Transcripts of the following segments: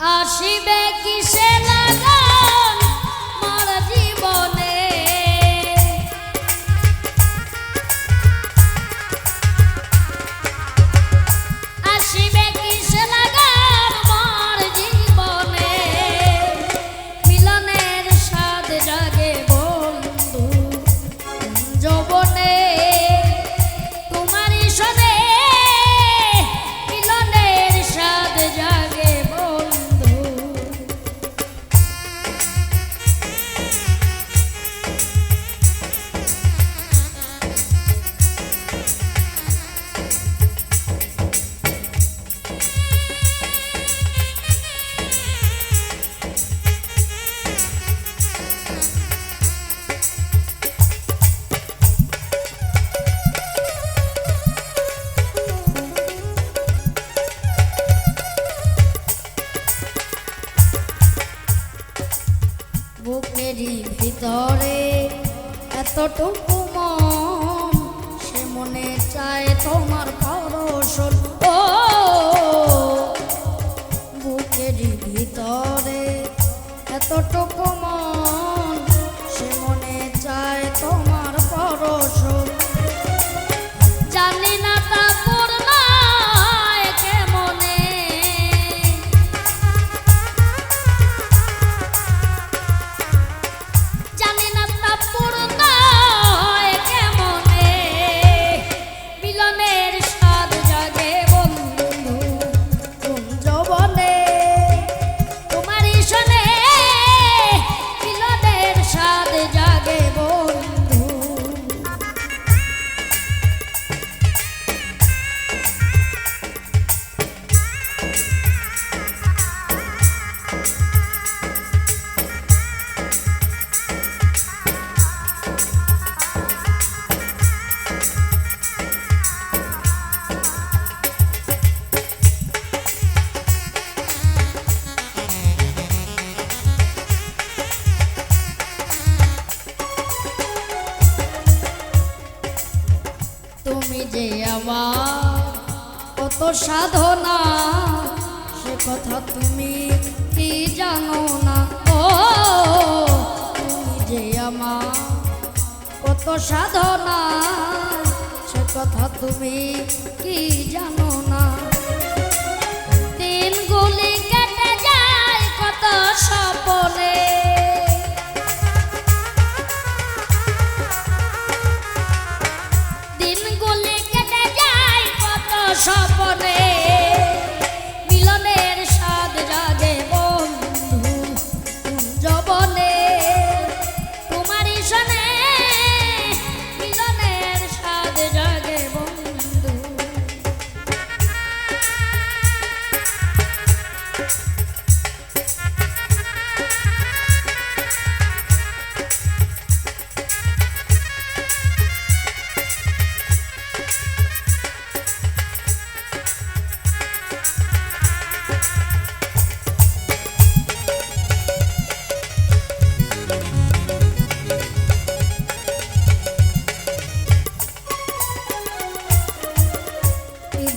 আসিবে কিসে লাগান এতটুকু মন সে মনে চায় তোমার পরশন ও বুকের ভিতরে এতটুকু মন তুমি যে আমার কত সাধনা, সে কথা তুমি কি জানো না? ও, তুমি যে আমার কত সাধনা, সে কথা তুমি কি জানো না?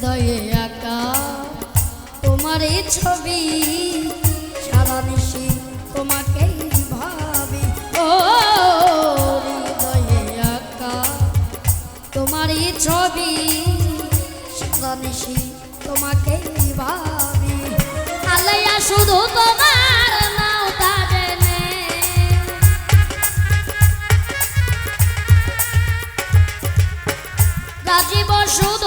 হৃদয়ে আঁকা তোমার এই ছবি সারা নিশি তোমাকেই ভাবি। ও হৃদয়ে আঁকা তোমার এই ছবি সারা নিশি তোমাকেই ভাবি। আলাইয়া শুধু তোমার নাও তা রাজীব শুধু